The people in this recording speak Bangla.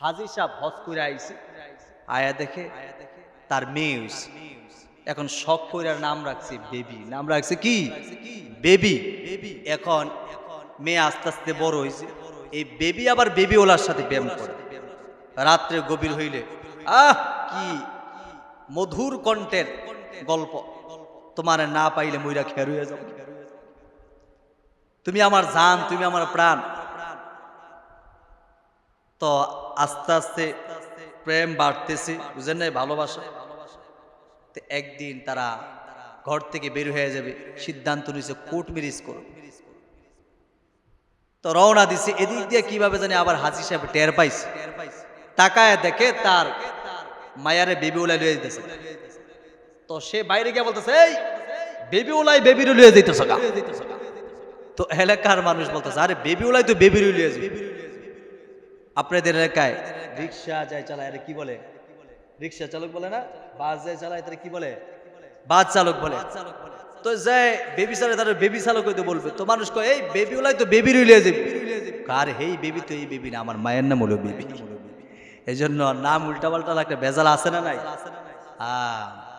হাজি সাহেব হজ করে আইছে। আয়া দেখে তার মেয়ে হইছে। এখন শখ কইরার নাম রাখছে বেবি। নাম রাখছে কি? বেবি। এখন মেয়ে আস্তে আস্তে বড় হয়েছে এই বেবি আবার বেবি ওলার সাথে ব্যায়াম করে। রাত্রে গভীর হইলে, আহ, কি মধুর কণ্ঠের গল্প। তোমার না পাইলে মইরা খের হয়ে যাও তুমি আমার জান, তুমি আমার প্রাণ। তো আস্তে আস্তে প্রেম বাড়তেছে বুঝেন নাই ভালোবাসা। তো একদিন তারা ঘর থেকে বের হয়ে যাবে, সিদ্ধান্ত নিয়েছে কোর্ট ম্যারেজ করো। তো রওনা দিছে, এদিক দিয়ে কীভাবে জানি আবার হাজি সাহেব টের পাইছে। তাকায় দেখে তার মায়ারে বেবি ওলাই লয়ে যেতেছে তো সে বাইরে গিয়ে বলতেছে, এই, বেবি ওলাই বেবির লয়ে যেতেছে তো এলাকার মানুষ বলতেছে, আরে বেবি ওলাই তো বেবির লয়ে যাবে আপনাদের এলাকায় রিক্সা যায় চালায় আরে কি বলে? রিক্সা চালক বলে না? বাস যায় চালায় তারা কি বলে? বাস চালক বলে। তো যায় বেবি চালায় তারা বেবি চালক হইতে বলবে। তো মানুষ কয়, এই বেবি ওলাই তো বেবি রইলে যাবে কার হেই বেবি তো এই বেবি না, আমার মায়ের নাম হলো বেবি এই জন্য নাম উল্টা পাল্টা লাগলে বেজাল আছে না নাই? হ্যাঁ